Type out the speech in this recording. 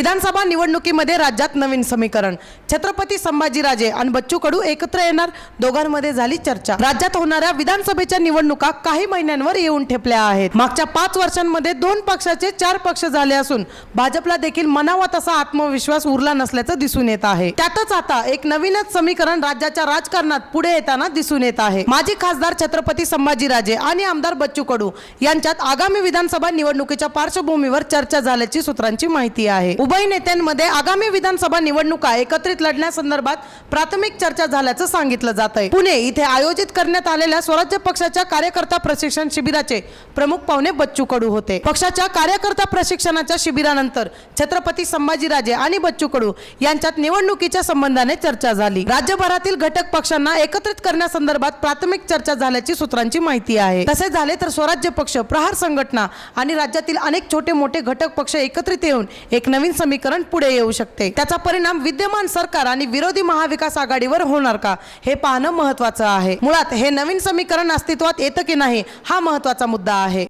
विधानसभा निवडणुकीमध्ये राज्यात नवीन समीकरण. छत्रपती संभाजीराजे आणि बच्चू कडू एकत्र येणार. दोघांमध्ये झाली चर्चा. राज्यात होणाऱ्या विधानसभेच्या निवडणुका काही महिन्यांवर येऊन ठेपल्या आहेत. मागच्या पाच वर्षांमध्ये दोन पक्षाचे चार पक्ष झाले असून भाजपला देखील मनावा तसा आत्मविश्वास उरला नसल्याचं दिसून येत आहे. त्यातच आता एक नवीनच समीकरण राज्याच्या राजकारणात पुढे येताना दिसून येत आहे. माजी खासदार छत्रपती संभाजीराजे आणि आमदार बच्चू कडू यांच्यात आगामी विधानसभा निवडणुकीच्या पार्श्वभूमीवर चर्चा झाल्याची सूत्रांची माहिती आहे. उभय नेत्यांमध्ये आगामी विधानसभा निवडणुका एकत्रित लढण्यासंदर्भात प्राथमिक चर्चा झाल्याचं सांगितलं जात आहे पुणे इथे आयोजित करण्यात आलेल्या स्वराज्य पक्षाच्या कार्यकर्ता प्रशिक्षण शिबिराचे प्रमुख पाहुणे बच्चू कडू होते. पक्षाच्या कार्यकर्ता प्रशिक्षणाच्या शिबिरानंतर छत्रपती संभाजीराजे आणि बच्चू कडू यांच्यात निवडणुकीच्या संबंधाने चर्चा झाली. राज्यभरातील घटक पक्षांना एकत्रित करण्यासंदर्भात प्राथमिक चर्चा झाल्याची सूत्रांची माहिती आहे. तसे झाले तर स्वराज्य पक्ष प्रहार संघटना आणि राज्यातील अनेक छोटे मोठे घटक पक्ष एकत्रित येऊन एक नवीन समीकरण पुढे येऊ शकते. त्याचा परिणाम विद्यमान सरकार आणि विरोधी महाविकास आघाडीवर होणार का? हे पाहणं महत्वाचं आहे. मुळात हे नवीन समीकरण अस्तित्वात येतं की नाही हा महत्त्वाचा मुद्दा आहे.